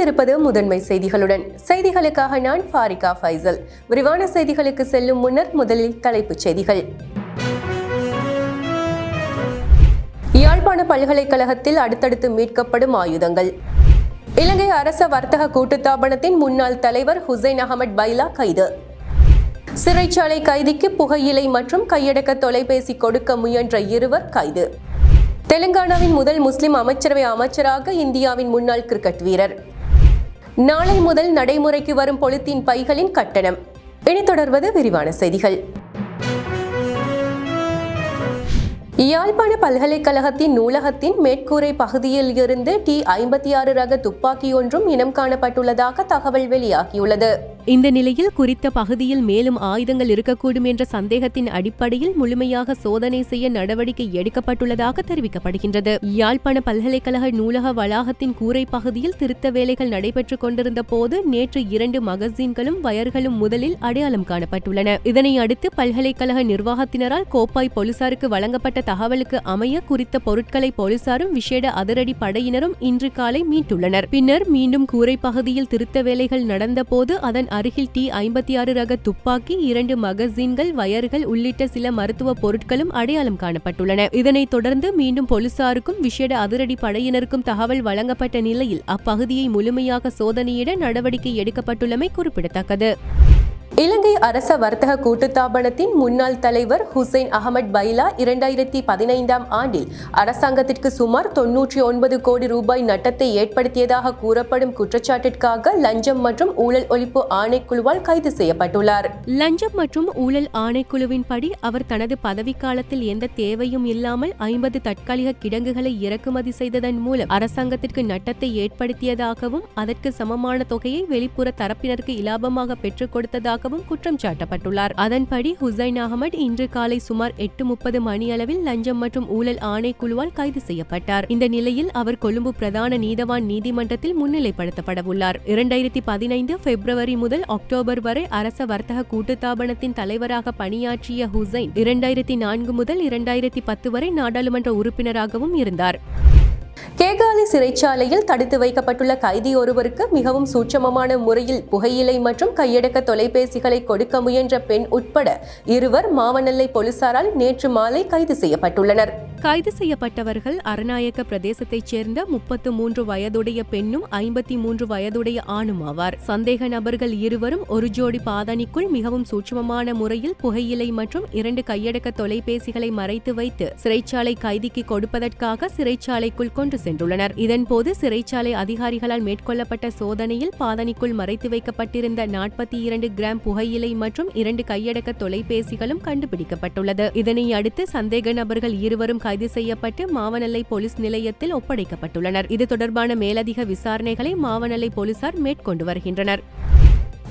இணைந்திருப்பது முதன்மை செய்திகளுடன். செய்திகளுக்காக நான் ஃபாரிகா ஃபைசல். விரிவான செய்திகளுக்கு செல்லும் முன்னர் முதலில் தலைப்புச் செய்திகள். யாழ்ப்பாண பல்கலைக்கழகத்தில் அடுத்தடுத்து மீட்கப்படும் ஆயுதங்கள். இலங்கை அரச வர்த்தக கூட்டுத்தாபனத்தின் முன்னாள் தலைவர் ஹுசைன் அகமட் பைலா கைது. சிறைச்சாலை கைதிக்கு புகையிலை மற்றும் கையடக்க தொலைபேசி கொடுக்க முயன்ற இருவர் கைது. தெலுங்கானாவின் முதல் முஸ்லிம் அமைச்சரவை அமைச்சராக இந்தியாவின் முன்னாள் கிரிக்கெட் வீரர். நாளை முதல் நடைமுறைக்கு வரும் பொலித்தீன் பைகளின் கட்டணம். இனி தொடர்வது விரிவான செய்திகள். யாழ்ப்பாண பல்கலைக்கழகத்தின் நூலகத்தின் மேற்கூரை பகுதியில் இருந்து டி ஐம்பத்தி ஆறு ரக துப்பாக்கி ஒன்றும் இனம் காணப்பட்டுள்ளதாக தகவல் வெளியாகியுள்ளது. இந்த நிலையில் குறித்த பகுதியில் மேலும் ஆயுதங்கள் இருக்கக்கூடும் என்ற சந்தேகத்தின் அடிப்படையில் முழுமையாக சோதனை செய்ய நடவடிக்கை எடுக்கப்பட்டுள்ளதாக தெரிவிக்கப்படுகின்றது. யாழ்ப்பாண பல்கலைக்கழக நூலக வளாகத்தின் கூரை பகுதியில் திருத்த வேலைகள் நடைபெற்றுக் கொண்டிருந்த போது நேற்று இரண்டு மகசீன்களும் வயர்களும் முதலில் அடையாளம் காணப்பட்டுள்ளன. இதனை அடுத்து பல்கலைக்கழக நிர்வாகத்தினரால் கோப்பாய் போலீசாருக்கு வழங்கப்பட்ட தகவலுக்கு அமைய குறித்த பொருட்களை போலீசாரும் விசேட அதிரடி படையினரும் இன்று காலை மீட்டுள்ளனர். பின்னர் மீண்டும் கூரை பகுதியில் திருத்த வேலைகள் நடந்தபோது அதன் அருகில் டி ஐம்பத்தி ஆறு ரக துப்பாக்கி இரண்டு மகசீன்கள் வயர்கள் உள்ளிட்ட சில மருத்துவ பொருட்களும் அடையாளம் காணப்பட்டுள்ளன. இதனைத் தொடர்ந்து மீண்டும் போலீசாருக்கும் விசேட அதிரடி படையினருக்கும் தகவல் வழங்கப்பட்ட நிலையில் அப்பகுதியை முழுமையாக சோதனையிட நடவடிக்கை எடுக்கப்பட்டுள்ளமை குறிப்பிடத்தக்கது. இலங்கை அரச வர்த்தக கூட்டுத்தாபனத்தின் முன்னாள் தலைவர் ஹுசைன் அகமட் பைலா இரண்டாயிரத்தி பதினைந்தாம் ஆண்டில் அரசாங்கத்திற்கு சுமார் தொன்னூற்றி ஒன்பது கோடி ரூபாய் நட்டத்தை ஏற்படுத்தியதாக கூறப்படும் குற்றச்சாட்டிற்காக லஞ்சம் மற்றும் ஊழல் ஒழிப்பு ஆணைக்குழுவால் கைது செய்யப்பட்டுள்ளார். லஞ்சம் மற்றும் ஊழல் ஆணைக்குழுவின்படி அவர் தனது பதவிக்காலத்தில் எந்த தேவையும் இல்லாமல் ஐம்பது தற்காலிக கிடங்குகளை இறக்குமதி செய்ததன் மூலம் அரசாங்கத்திற்கு நட்டத்தை ஏற்படுத்தியதாகவும் அதற்கு சமமான தொகையை வெளிப்புற தரப்பினருக்கு இலாபமாக பெற்றுக் இருப்பதாகவும் குற்றம் சாட்டப்பட்டுள்ளார். அதன்படி ஹுசைன் அகமட் இன்று காலை சுமார் எட்டு முப்பது மணியளவில் லஞ்சம் மற்றும் ஊழல் ஆணைக்குழுவால் கைது செய்யப்பட்டார். இந்த நிலையில் அவர் கொழும்பு பிரதான நீதவான் நீதிமன்றத்தில் முன்னிலைப்படுத்தப்படவுள்ளார். இரண்டாயிரத்தி பதினைந்து பிப்ரவரி முதல் அக்டோபர் வரை அரச வர்த்தக கூட்டுத்தாபனத்தின் தலைவராக பணியாற்றிய ஹுசைன் இரண்டாயிரத்தி நான்கு முதல் இரண்டாயிரத்தி பத்து வரை நாடாளுமன்ற உறுப்பினராகவும் இருந்தார். கேகாலி சிறைச்சாலையில் தடுத்து வைக்கப்பட்டுள்ள கைதி ஒருவருக்கு மிகவும் சூட்சமமான முறையில் புகையிலை மற்றும் கையடக்க தொலைபேசிகளை கொடுக்க முயன்ற பெண் உட்பட இருவர் மாவனல்லை போலீசாரால் நேற்று மாலை கைது செய்யப்பட்டுள்ளனர். கைது செய்யப்பட்டவர்கள் அரநாயக்க பிரதேசத்தைச் சேர்ந்த முப்பத்து மூன்று வயதுடைய பெண்ணும் ஐம்பத்தி மூன்று வயதுடைய ஆணும் ஆவார். சந்தேக நபர்கள் இருவரும் ஒரு ஜோடி பாதணிக்குள் மிகவும் சூட்சமமான முறையில் புகையிலை மற்றும் இரண்டு கையடக்க தொலைபேசிகளை மறைத்து வைத்து சிறைச்சாலை கைதிக்கு கொடுப்பதற்காக சிறைச்சாலைக்குள் கொண்டு சென்றுள்ளனர். இதன்போது சிறைச்சாலை அதிகாரிகளால் மேற்கொள்ளப்பட்ட சோதனையில் பாதணிக்குள் மறைத்து வைக்கப்பட்டிருந்த நாற்பத்தி இரண்டு கிராம் புகையிலை மற்றும் இரண்டு கையடக்க தொலைபேசிகளும் கண்டுபிடிக்கப்பட்டுள்ளது. இதனை அடுத்து சந்தேக நபர்கள் இருவரும் கைது செய்யப்பட்டு மாவனல்லை போலீஸ் நிலையத்தில் ஒப்படைக்கப்பட்டுள்ளனர். இது தொடர்பான மேலதிக விசாரணைகளை மாவனல்லை போலீசார் மேற்கொண்டு வருகின்றனர்.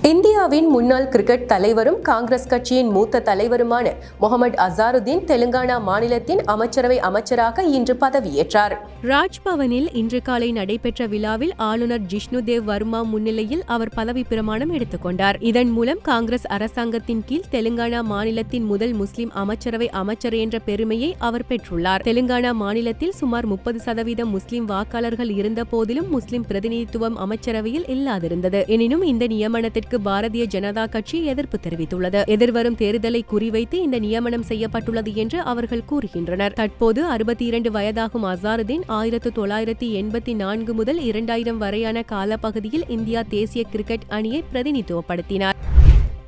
இந்தியாவின் முன்னாள் கிரிக்கெட் தலைவரும் காங்கிரஸ் கட்சியின் மூத்த தலைவருமான முகமது அசாருதீன் தெலுங்கானா மாநிலத்தின் அமைச்சரவை அமைச்சராக இன்று பதவியேற்றார். ராஜ்பவனில் இன்று காலை நடைபெற்ற விழாவில் ஆளுநர் ஜிஷ்ணு தேவ் வர்மா முன்னிலையில் அவர் பதவி பிரமாணம் எடுத்துக்கொண்டார் இதன் மூலம் காங்கிரஸ் அரசாங்கத்தின் கீழ் தெலுங்கானா மாநிலத்தின் முதல் முஸ்லிம் அமைச்சரவை அமைச்சர் என்ற பெருமையை அவர் பெற்றுள்ளார். தெலுங்கானா மாநிலத்தில் சுமார் முப்பது சதவீதம் முஸ்லிம் வாக்காளர்கள் இருந்த போதிலும் முஸ்லிம் பிரதிநிதித்துவம் அமைச்சரவையில் இல்லாதிருந்தது. எனினும் இந்த நியமனத்திற்கு பாரதிய ஜனதா கட்சி எதிர்ப்பு தெரிவித்துள்ளது. எதிர்வரும் தேர்தலை குறிவைத்து இந்த நியமனம் செய்யப்பட்டுள்ளது என்று அவர்கள் கூறுகின்றனர். தற்போது அறுபத்தி இரண்டு வயதாகும் அசாருதீன் ஆயிரத்து தொள்ளாயிரத்தி எண்பத்தி நான்கு முதல் இரண்டாயிரம் வரையான காலப்பகுதியில் இந்தியா தேசிய கிரிக்கெட் அணியை பிரதிநிதித்துவப்படுத்தினார்.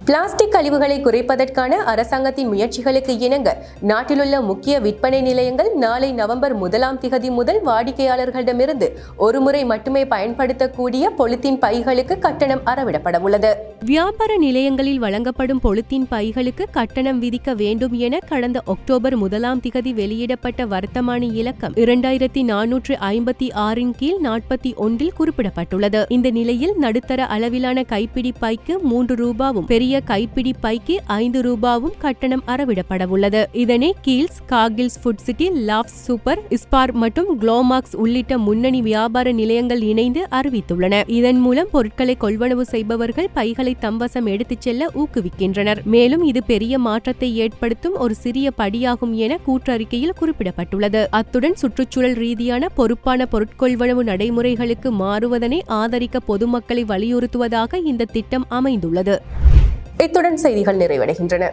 பிளாஸ்டிக் கழிவுகளை குறைப்பதற்கான அரசாங்கத்தின் முயற்சிகளுக்கு இணங்க நாட்டிலுள்ள முக்கிய விற்பனை நிலையங்கள் நாளை நவம்பர் முதலாம் திகதி முதல் வாடிக்கையாளர்களிடமிருந்து ஒருமுறை மட்டுமே பயன்படுத்தக்கூடிய பொலித்தீன் பைகளுக்கு கட்டணம் அறவிடப்பட உள்ளது வியாபார நிலையங்களில் வழங்கப்படும் பொலித்தீன் பைகளுக்கு கட்டணம் விதிக்க வேண்டும் என கடந்த அக்டோபர் முதலாம் திகதி வெளியிடப்பட்ட வர்த்தமானி இலக்கம் இரண்டாயிரத்தி நானூற்று ஐம்பத்தி ஆறின் கீழ் நாற்பத்தி ஒன்றில் குறிப்பிடப்பட்டுள்ளது. இந்த நிலையில் நடுத்தர அளவிலான கைப்பிடி பைக்கு மூன்று ரூபாவும் பெரிய கைப்பிடி பைக்கு ஐந்து ரூபாவும் கட்டணம் அறவிடப்படவுள்ளது. இதனை Keells Cargills Food City Laugfs Super Spar மற்றும் குளோமாக்ஸ் உள்ளிட்ட முன்னணி வியாபார நிலையங்கள் இணைந்து அறிவித்துள்ளன. இதன் மூலம் பொருட்களை கொள்வனவு செய்பவர்கள் பைகளை தம்பசம் எடுத்துச் செல்ல ஊக்குவிக்கின்றனர். மேலும் இது பெரிய மாற்றத்தை ஏற்படுத்தும் ஒரு சிறிய படியாகும் என கூற்றறிக்கையில் குறிப்பிடப்பட்டுள்ளது. அத்துடன் சுற்றுச்சூழல் ரீதியான பொறுப்பான பொருட்கொள்வனவு நடைமுறைகளுக்கு மாறுவதனை ஆதரிக்க பொதுமக்களை வலியுறுத்துவதாக இந்த திட்டம் அமைந்துள்ளது. இத்துடன் செய்திகள் நிறைவடைகின்றன.